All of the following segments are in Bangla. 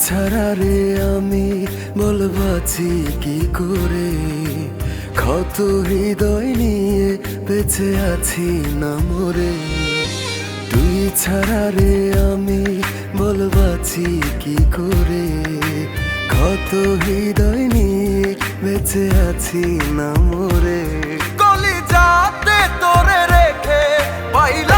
ছাড়া রে আমি বলবাছি কি করে? ক্ষত হৃদয় নিয়ে বেঁচে আছি না মরে। তুই ছাড়া রে আমি বলবাছি কি করে? ক্ষত হৃদয় নিয়ে বেঁচে আছি না মরে। কলি যাতে তোরে রেখে পাইলাম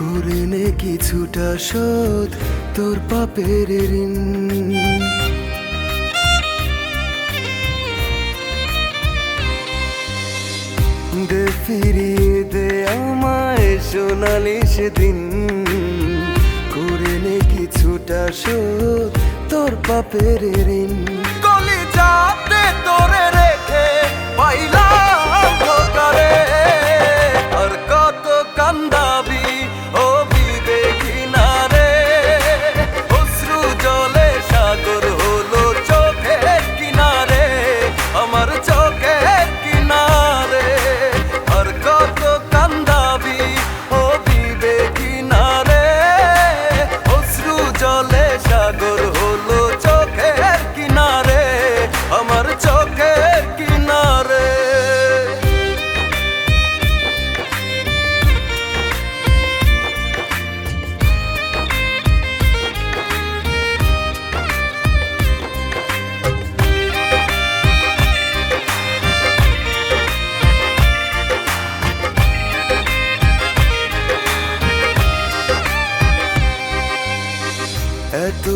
করে নে কিছুটা শোধ তোর পাপের ঋণ। দে ফিরিয়ে দে আমায় সোনালি সেদিন। করে নে কিছুটা শোধ তোর পাপের ঋণ। কলি যাতে তোরে সাগর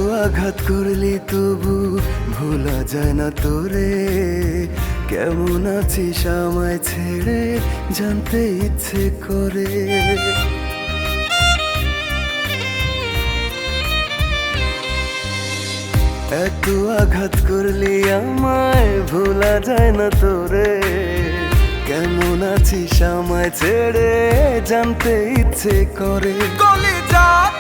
আঘাত করলি তবু ভোলা যায় না তোরে। কেমন আছিস আমায় ছেড়ে জানতে ইচ্ছে করে? এত আঘাত করলি আমায় ভোলা যায় না তোরে। কেমন আছিস আমায় ছেড়ে জানতে ইচ্ছে করে? কলি যাতে